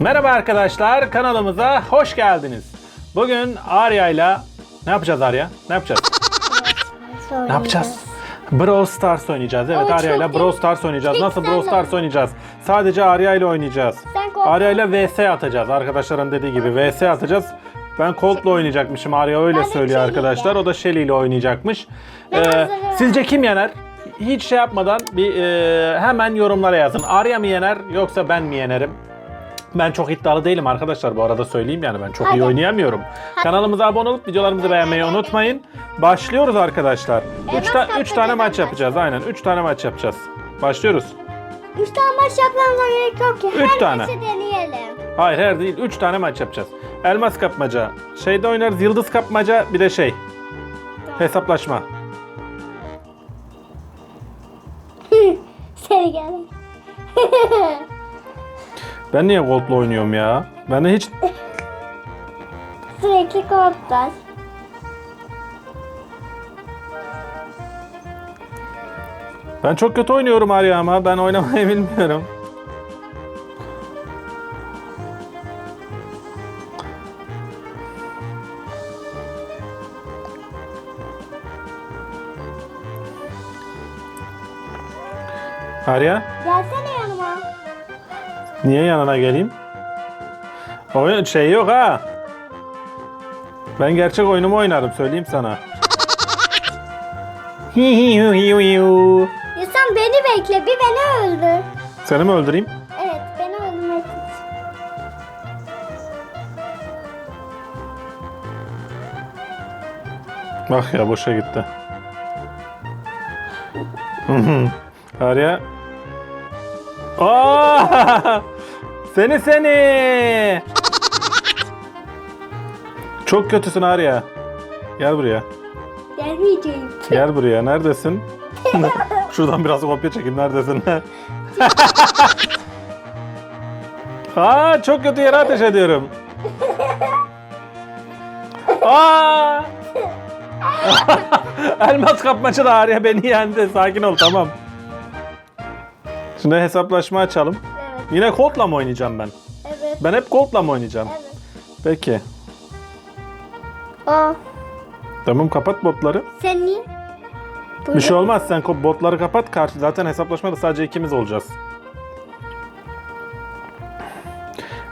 Merhaba arkadaşlar, kanalımıza hoş geldiniz. Bugün Arya ile ne yapacağız Arya? Ne yapacağız? Ne yapacağız? Brawl Stars oynayacağız. Evet Ama Arya ile çok Brawl Stars oynayacağız. Nasıl güzel Brawl Stars oynayacağız? Sadece Arya ile oynayacağız. Sen kork- Arya ile VS atacağız. Arkadaşların dediği gibi VS atacağız. Ben Colt'la oynayacakmışım. Arya öyle Ben de söylüyor arkadaşlar. O da Shelly ile oynayacakmış. Ben Ee, hazırım. sizce kim yener? Hiç şey yapmadan bir e, hemen yorumlara yazın. Arya mı yener yoksa ben mi yenerim? Ben çok iddialı değilim arkadaşlar bu arada söyleyeyim yani ben çok iyi Hadi. oynayamıyorum. Kanalımıza abone olup videolarımızı beğenmeyi unutmayın. Başlıyoruz arkadaşlar. 3 Elmas ta- üç tane maç yapacağız aynen. 3 tane maç yapacağız. Başlıyoruz. Üç tane maç yapmamıza gerek yok ki. Üç Her tane. maçı deneyelim. Hayır her değil 3 tane maç yapacağız. Elmas kapmaca, şeyde oynarız yıldız kapmaca bir de şey hesaplaşma. Seni gel. Ben niye Gold'la oynuyorum ya? Ben de hiç Sürekli korktular. ben çok kötü oynuyorum Arya ama ben oynamayı bilmiyorum. Arya, Gelsene. Niye yanına geleyim? Oyun şey yok ha. Ben gerçek oyunumu oynarım söyleyeyim sana. Sen beni bekle. Bir beni öldür. Seni mi öldüreyim? Evet beni öldürmek için. Bak ya boşa gitti. Arya. Aa! Seni seni. Çok kötüsün Arya. Gel buraya. Gelmeyeceğim. Gel buraya. Neredesin? Şuradan biraz kopya çekeyim. Neredesin? Aa, çok kötü yere ateş ediyorum. Aa! Elmas kapmaca da Arya beni yendi. Sakin ol tamam. Şimdi hesaplaşma açalım. Yine Colt'la mı oynayacağım ben? Evet. Ben hep Colt'la mı oynayacağım? Evet. Peki. Aa, Tamam kapat botları. sen niye? Bir şey olmaz sen ko- botları kapat karşı zaten hesaplaşmada sadece ikimiz olacağız.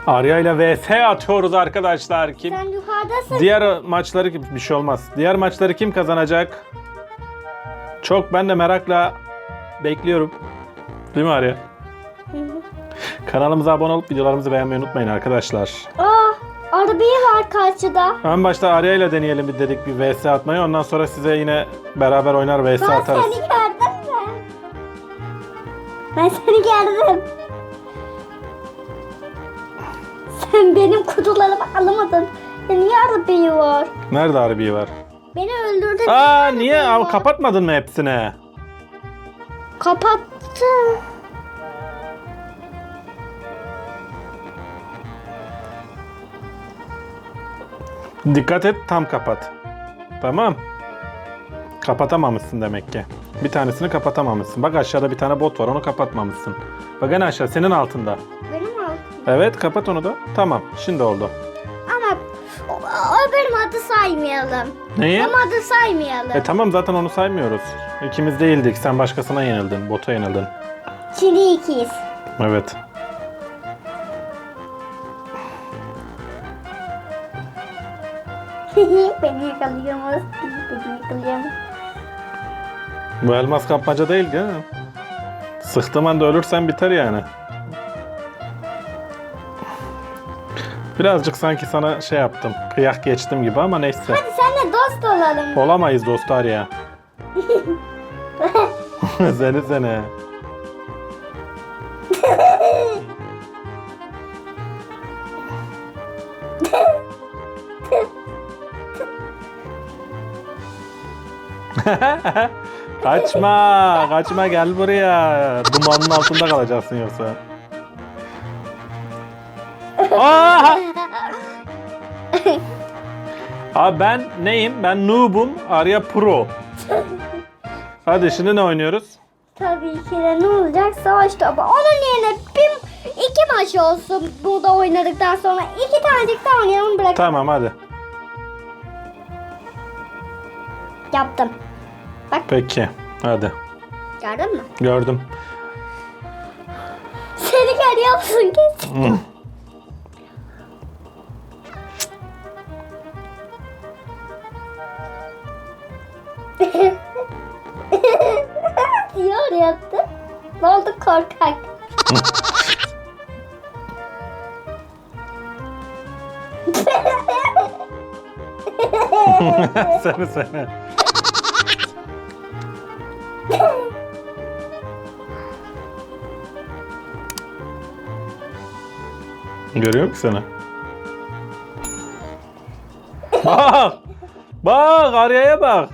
Arya ile VS atıyoruz arkadaşlar. Kim? Sen yukarıdasın. Diğer maçları bir şey olmaz. Diğer maçları kim kazanacak? Çok ben de merakla bekliyorum. Değil mi Arya? Kanalımıza abone olup videolarımızı beğenmeyi unutmayın arkadaşlar. Aa, biri var karşıda. En başta Arya ile deneyelim bir dedik bir VS atmayı. Ondan sonra size yine beraber oynar VS Ben atarız. seni gördüm mü? Ben seni gördüm. Sen benim kutularımı alamadın. Ya Niye biri var? Nerede Harbi var? Beni öldürdü. Aa niye? Aa, kapatmadın mı hepsini? Kapattım. Dikkat et tam kapat. Tamam. Kapatamamışsın demek ki. Bir tanesini kapatamamışsın. Bak aşağıda bir tane bot var onu kapatmamışsın. Bak en aşağı senin altında. Benim altım. Evet kapat onu da. Tamam şimdi oldu. Ama o, o benim adı saymayalım. Neyi? Benim adı saymayalım. E tamam zaten onu saymıyoruz. İkimiz değildik. Sen başkasına yenildin. Bota yenildin. Çili ikiyiz. Evet. Beni yakalayamaz. Beni yakalayamaz. Bu elmas kapmaca değil değil mi? Sıktığım anda ölürsen biter yani. Birazcık sanki sana şey yaptım. Kıyak geçtim gibi ama neyse. Hadi senle dost olalım. Olamayız dostlar ya. seni seni. kaçma, kaçma gel buraya. Dumanın altında kalacaksın yoksa. Aa! Abi ben neyim? Ben noob'um. Arya pro. Hadi şimdi ne oynuyoruz? Tabii ki de ne olacak? Savaş topu. Onun yerine bir iki maç olsun burada oynadıktan sonra. iki tanecik daha oynayalım bırak. Tamam hadi. Yaptım. Peki. Hadi. Gördün mü? Gördüm. Seni görüyor musun kesin? Niye öyle yaptı? Ne oldu korkak? seni seni. Görüyor musun seni? Bak! Bak Arya'ya bak.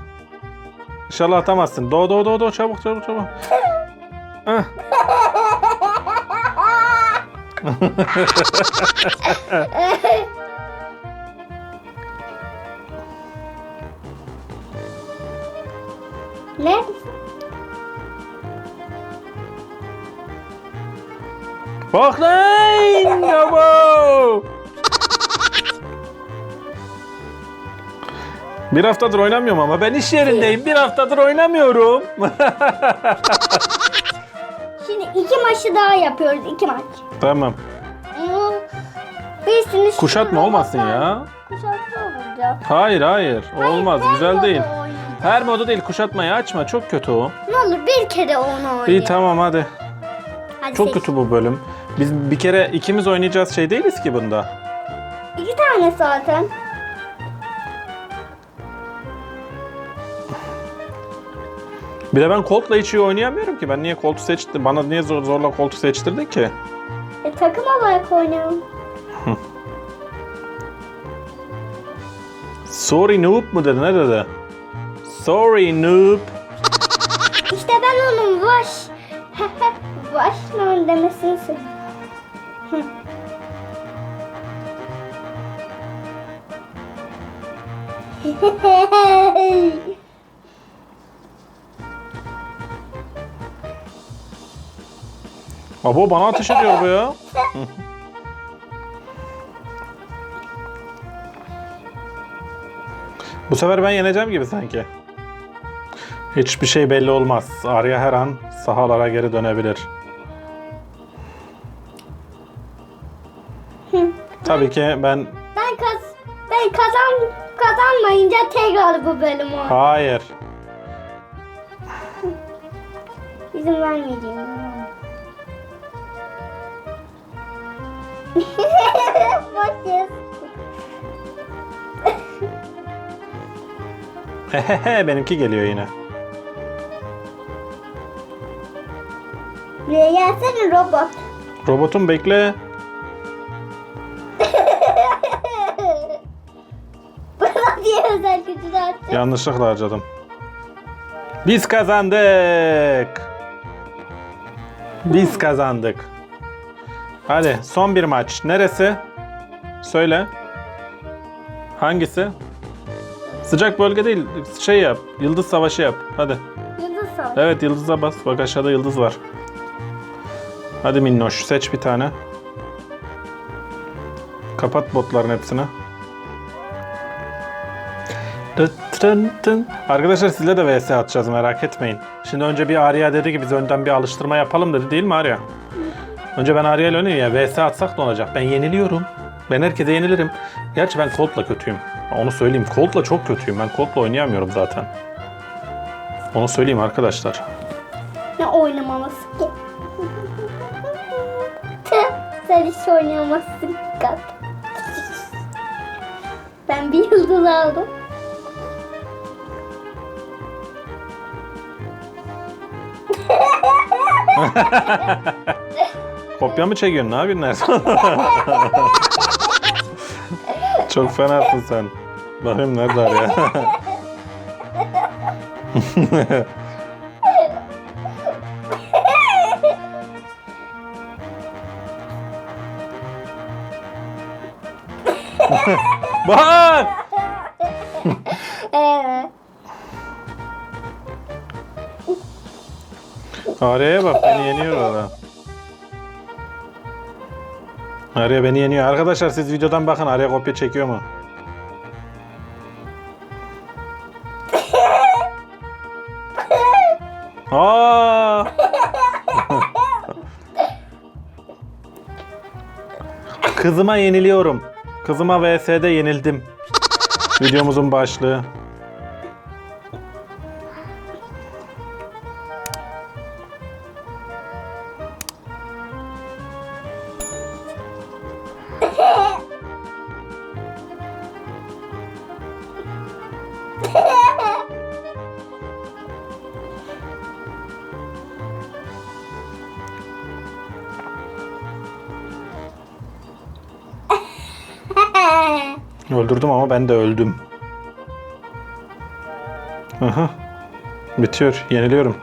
İnşallah atamazsın. Do do do do çabuk çabuk çabuk. Heh. ne? Bak lan! Bravo! Bir haftadır oynamıyorum ama ben iş yerindeyim. Bir haftadır oynamıyorum. Şimdi iki maçı daha yapıyoruz. iki maç. tamam. Hmm, Birisini Kuşatma olmasın ya. Kuşatma olacak. Hayır hayır. Olmaz. Ben Güzel değil. oynayacağım. Her modu değil. Kuşatmayı açma. Çok kötü o. Ne olur bir kere onu oynayayım. İyi tamam hadi. Hadi Çok seç. kötü bu bölüm. Biz bir kere ikimiz oynayacağız şey değiliz ki bunda. İki tane zaten. Bir de ben Colt'la hiç iyi oynayamıyorum ki. Ben niye Colt'u seçtim? Bana niye zor, zorla Colt'u seçtirdin ki? E, takım olarak oynayalım. Sorry noob mu dedi? Ne dedi? Sorry noob. İşte ben onun vaş. Vaşman demesini istedim. Hı. Abo bana ateş ediyor bu ya. bu sefer ben yeneceğim gibi sanki. Hiçbir şey belli olmaz. Arya her an sahalara geri dönebilir. Tabii ki ben ben kaz ben kazan kazanmayınca tekrar bu bölüm var. hayır. İzin vermeyeceğim. Hehehe benimki geliyor yine. Buraya gelsene robot. Robotum bekle. Yanlışlıkla harcadım. Biz kazandık. Biz kazandık. Hadi son bir maç. Neresi? Söyle. Hangisi? Sıcak bölge değil. Şey yap. Yıldız savaşı yap. Hadi. Yıldız savaşı. Evet yıldıza bas. Bak aşağıda yıldız var. Hadi minnoş. Seç bir tane. Kapat botların hepsini. Arkadaşlar sizle de vs atacağız merak etmeyin. Şimdi önce bir Arya dedi ki biz önden bir alıştırma yapalım dedi değil mi Arya? Önce ben Arya ile oynayayım ya vs atsak ne olacak? Ben yeniliyorum. Ben herkese yenilirim. Gerçi ben Colt'la kötüyüm. Onu söyleyeyim. Colt'la çok kötüyüm. Ben Colt'la oynayamıyorum zaten. Onu söyleyeyim arkadaşlar. Ne oynamaması ki? Sen hiç oynayamazsın. Ben bir yıldız aldım. Kopya mı çekiyorsun? Ne yapıyorsun Ersan? Çok fenasın sen. Bakayım nerede Arya? Bak! Arya'ya bak beni yeniyor adam. Arya beni yeniyor. Arkadaşlar siz videodan bakın Arya kopya çekiyor mu? Aa! Kızıma yeniliyorum. Kızıma VS'de yenildim. Videomuzun başlığı. Öldürdüm ama ben de öldüm. Aha. Bitiyor. Yeniliyorum.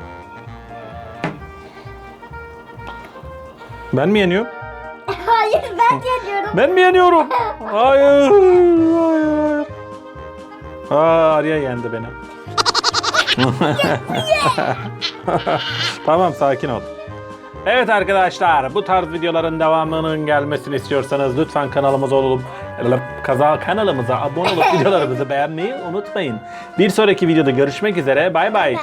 Ben mi yeniyorum? Ben mi yeniyorum? Hayır. Hayır. Aa, Arya yendi beni. tamam sakin ol. Evet arkadaşlar bu tarz videoların devamının gelmesini istiyorsanız lütfen kanalımıza olup kaza kanalımıza abone olup videolarımızı beğenmeyi unutmayın. Bir sonraki videoda görüşmek üzere. Bay bay.